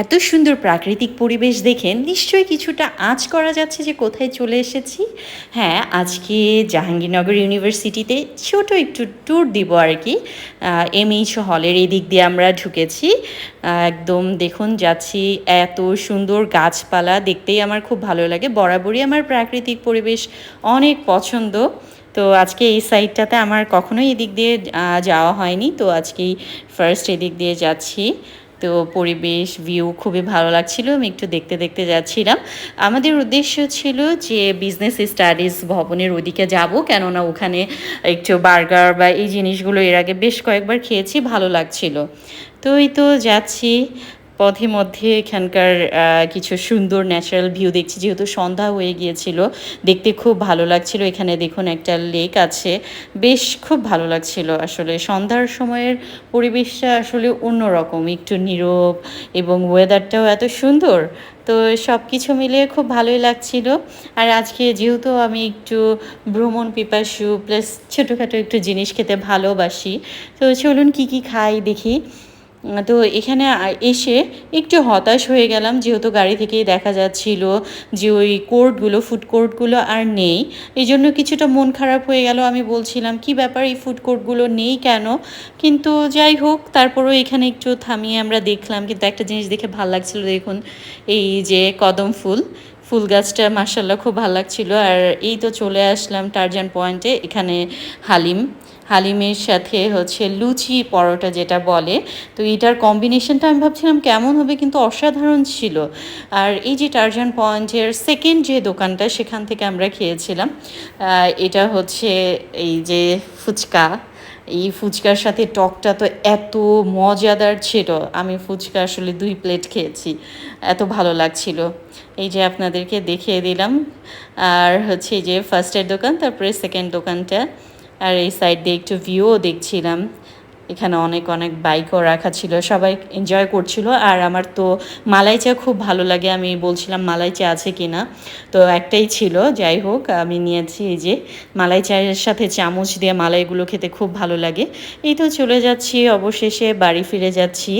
এত সুন্দর প্রাকৃতিক পরিবেশ দেখে নিশ্চয়ই কিছুটা আঁচ করা যাচ্ছে যে কোথায় চলে এসেছি। হ্যাঁ আজকে জাহাঙ্গীরনগর ইউনিভার্সিটিতে ছোট একটু ট্যুর দিব আর কি এমএইচ হলের এই দিক দিয়ে আমরা ঢুকেছি। একদম দেখুন যাচ্ছি, এত সুন্দর গাছপালা দেখতেই আমার খুব ভালো লাগে। বরাবরই আমার প্রাকৃতিক পরিবেশ অনেক পছন্দ। তো আজকে এই সাইডটাতে আমার কখনোই এদিক দিয়ে যাওয়া হয়নি। তো আজকেই ফার্স্ট এদিক দিয়ে যাচ্ছি। তো পরিবেশ ভিউ খুবই ভালো লাগছিল, আমি একটু দেখতে দেখতে যাচ্ছিলাম। আমাদের উদ্দেশ্য ছিল যে বিজনেস স্টাডিজ ভবনের ওদিকে যাব, কেননা ওখানে একটু বার্গার বা এই জিনিসগুলো এর আগে বেশ কয়েকবার খেয়েছি, ভালো লাগছিল। তো এই তো যাচ্ছি। পথে মধ্যে এখানকার কিছু সুন্দর ন্যাচারাল ভিউ দেখছি। যেহেতু সন্ধ্যা হয়ে গিয়েছিল, দেখতে খুব ভালো লাগছিল। এখানে দেখুন একটা লেক আছে। বেশ খুব ভালো লাগছিল। আসলে সন্ধ্যার সময়ের পরিবেশটা আসলে অন্যরকম, একটু নীরব এবং ওয়েদারটাও এত সুন্দর। তো সব কিছু মিলিয়ে খুব ভালোই লাগছিল। আর আজকে যেহেতু আমি একটু ভ্রমণ পিপাসু প্লাস ছোটোখাটো একটু জিনিস খেতে ভালোবাসি, তো চলুন কি কি খাই দেখি। তো এখানে এসে একটু হতাশ হয়ে গেলাম, যেহেতু গাড়ি থেকেই দেখা যাচ্ছিল যে ওই কোর্টগুলো ফুড কোর্টগুলো আর নেই। এই জন্য কিছুটা মন খারাপ হয়ে গেল। আমি বলছিলাম, কি ব্যাপার এই ফুড কোর্টগুলো নেই কেন? কিন্তু যাই হোক, তারপরেও এখানে একটু থামিয়ে আমরা দেখলাম। কিন্তু একটা জিনিস দেখে ভালো লাগছিল, দেখুন, এই যে কদম ফুল। ফুল গাছটা মার্শাল্লাহ খুব ভালো লাগছিল। আর এই তো চলে আসলাম টার্জান পয়েন্টে, এখানে হালিম। হালিমের সাথে হচ্ছে লুচি পরোটা যেটা বলে। তো এটার কম্বিনেশনটা আমি ভাবছিলাম কেমন হবে, কিন্তু অসাধারণ ছিল। আর এই যে টার্জান পয়েন্টের সেকেন্ড যে দোকানটা, সেখান থেকে আমরা খেয়েছিলাম। এটা হচ্ছে এই যে ফুচকা। এই ফুচকার সাথে টকটা তো এত মজাদার ছিল। আমি ফুচকা আসলে দুই প্লেট খেয়েছি। এত ভালো লাগছিল। এই যে আপনাদেরকে দেখিয়ে দিলাম। আর হচ্ছে যে ফার্স্টের দোকান, তারপরে সেকেন্ড দোকানটা। আর এই সাইড দিয়ে একটু ভিউও দেখছিলাম। এখানে অনেক অনেক বাইকও রাখা ছিল, সবাই এনজয় করছিল। আর আমার তো মালাই চা খুব ভালো লাগে, আমি বলছিলাম মালাই চা আছে কি না তো একটাই ছিল, যাই হোক, আমি নিয়েছি এই যে মালাই চায়ের সাথে চামচ দিয়ে মালাইগুলো খেতে খুব ভালো লাগে। এই তো চলে যাচ্ছি, অবশেষে বাড়ি ফিরে যাচ্ছি।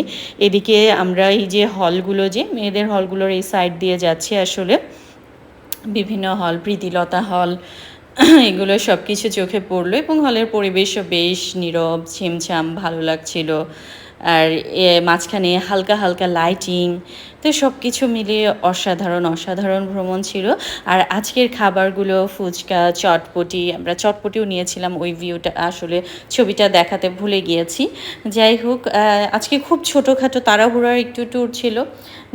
এদিকে আমরা এই যে হলগুলো যে, মেয়েদের হলগুলোর এই সাইড দিয়ে যাচ্ছি আসলে। বিভিন্ন হল প্রীতিলতা হল এগুলো সব কিছু চোখে পড়ল এবং হলের পরিবেশও বেশ নীরব ছিমছাম ভালো লাগছিল। আর মাঝখানে হালকা হালকা লাইটিং তো সব কিছু মিলিয়ে অসাধারণ অসাধারণ ভ্রমণ ছিল। আর আজকের খাবারগুলো, ফুচকা, চটপটি, আমরা চটপটিও নিয়েছিলাম ওই ভিউটা আসলে ছবিটা দেখাতে ভুলে গিয়েছি। যাই হোক আজকে খুব ছোটোখাটো তাড়াহুড়ার একটু ট্যুর ছিল।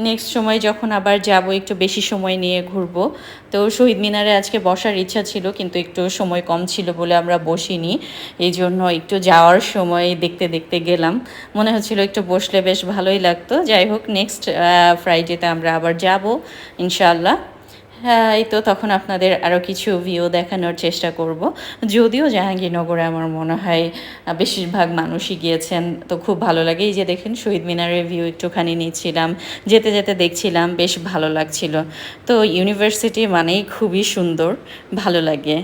নেক্সট সময় যখন আবার যাব, একটু বেশি সময় নিয়ে ঘুরবো। তো শহীদ মিনারে আজকে বসার ইচ্ছা ছিল, কিন্তু একটু সময় কম ছিল বলে আমরা বসিনি। এই জন্য একটু যাওয়ার সময় দেখতে দেখতে গেলাম। মনে হচ্ছিল একটু বসলে বেশ ভালোই লাগতো। যাই হোক নেক্সট ফ্রাইডেতে আমরা আবার যাব, ইনশাআল্লাহ। হ্যাঁ এই তো তখন আপনাদের আরও কিছু ভিউ দেখানোর চেষ্টা করব। যদিও জাহাঙ্গীরনগরে আমার মনে হয় বেশিরভাগ মানুষই গিয়েছেন, তো খুব ভালো লাগে। এই যে দেখেন, শহীদ মিনারের ভিউ একটুখানি নিচ্ছিলাম, যেতে যেতে দেখছিলাম, বেশ ভালো লাগছিল। তো ইউনিভার্সিটি মানেই খুবই সুন্দর, ভালো লাগে।